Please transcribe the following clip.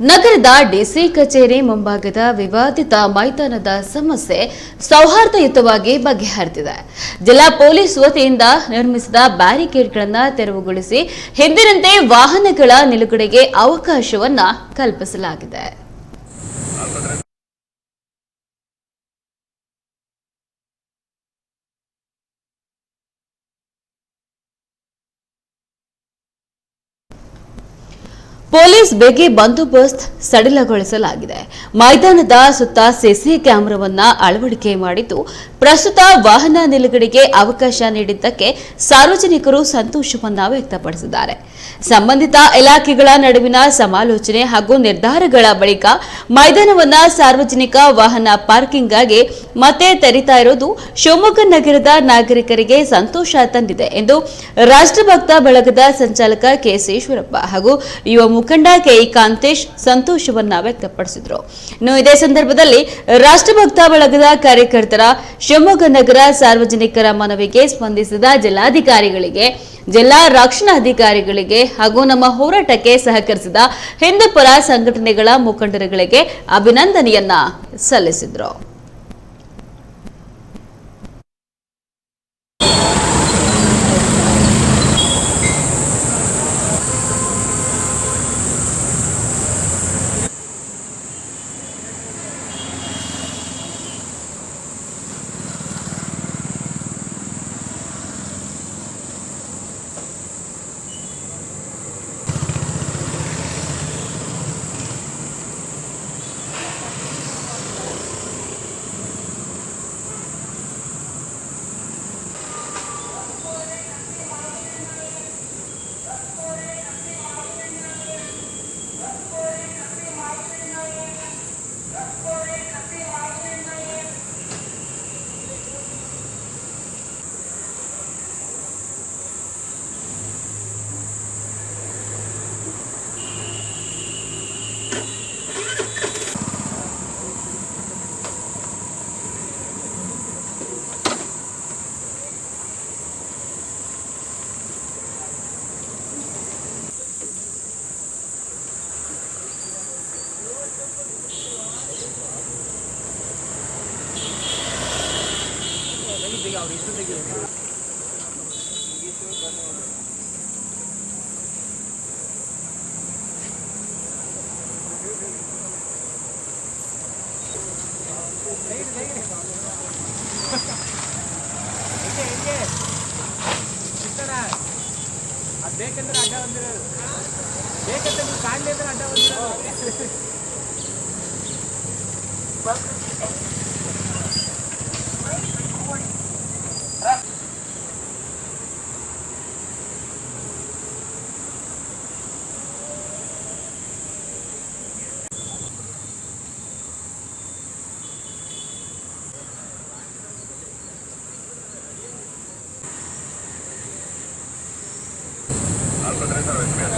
ನಗರದ ಡಿಸಿ ಕಚೇರಿ ಮುಂಭಾಗದ ವಿವಾದಿತ ಮೈದಾನದ ಸಮಸ್ಯೆ ಸೌಹಾರ್ದಯುತವಾಗಿ ಬಗೆಹರಿದಿದೆ. ಜಿಲ್ಲಾ ಪೊಲೀಸ್ ವತಿಯಿಂದ ನಿರ್ಮಿಸಿದ ಬ್ಯಾರಿಕೇಡ್ಗಳನ್ನು ತೆರವುಗೊಳಿಸಿ ಹಿಂದಿನಂತೆ ವಾಹನಗಳ ನಿಲುಗಡೆಗೆ ಅವಕಾಶವನ್ನ ಕಲ್ಪಿಸಲಾಗಿದೆ. ಪೊಲೀಸ್ ಬೇಗೆ ಬಂದೋಬಸ್ತ್ ಸಡಿಲಗೊಳಿಸಲಾಗಿದೆ. ಮೈದಾನದ ಸುತ್ತ ಸಿಸಿ ಕ್ಯಾಮೆರಾವನ್ನ ಅಳವಡಿಕೆ ಮಾಡಿದ್ದು, ಪ್ರಸ್ತುತ ವಾಹನ ನಿಲುಗಡೆಗೆ ಅವಕಾಶ ನೀಡಿದ್ದಕ್ಕೆ ಸಾರ್ವಜನಿಕರು ಸಂತೋಷವನ್ನ ವ್ಯಕ್ತಪಡಿಸಿದ್ದಾರೆ. ಸಂಬಂಧಿತ ಇಲಾಖೆಗಳ ನಡುವಿನ ಸಮಾಲೋಚನೆ ಹಾಗೂ ನಿರ್ಧಾರಗಳ ಬಳಿಕ ಮೈದಾನವನ್ನ ಸಾರ್ವಜನಿಕ ವಾಹನ ಪಾರ್ಕಿಂಗ್ಗಾಗಿ ಮತ್ತೆ ತೆರಿತಾ ಇರೋದು ಶಿವಮೊಗ್ಗ ನಗರದ ನಾಗರಿಕರಿಗೆ ಸಂತೋಷ ತಂದಿದೆ ಎಂದು ರಾಷ್ಟ್ರಭಕ್ತ ಬಳಗದ ಸಂಚಾಲಕ ಕೆಎಸ್ ಹಾಗೂ ಯುವ ಮುಖಂಡ ಕೆಇ ಕಾಂತೇಶ್ ಸಂತೋಷವನ್ನ ವ್ಯಕ್ತಪಡಿಸಿದರು. ಇನ್ನು ಇದೇ ಸಂದರ್ಭದಲ್ಲಿ ರಾಷ್ಟ್ರಭಕ್ತ ಬಳಗದ ಕಾರ್ಯಕರ್ತರ ಶಿವಮೊಗ್ಗ ನಗರ ಸಾರ್ವಜನಿಕರ ಮನವಿಗೆ ಸ್ಪಂದಿಸಿದ ಜಿಲ್ಲಾಧಿಕಾರಿಗಳಿಗೆ, ಜಿಲ್ಲಾ ರಕ್ಷಣಾಧಿಕಾರಿಗಳಿಗೆ ಹಾಗೂ ನಮ್ಮ ಹೋರಾಟಕ್ಕೆ ಸಹಕರಿಸಿದ ಹಿಂದೂಪರ ಸಂಘಟನೆಗಳ ಮುಖಂಡರುಗಳಿಗೆ ಅಭಿನಂದನೆಯನ್ನ ಸಲ್ಲಿಸಿದರು. ಅದು ಬೇಕಂದ್ರೆ ಅಡ್ಡ ಬಂದಿರೋದು ಬೇಕಂತ ನೀವು ಕಾಣಲಿ ಅಂದ್ರೆ ಅಡ್ಡ ಬಂದಿರೋದು Yeah.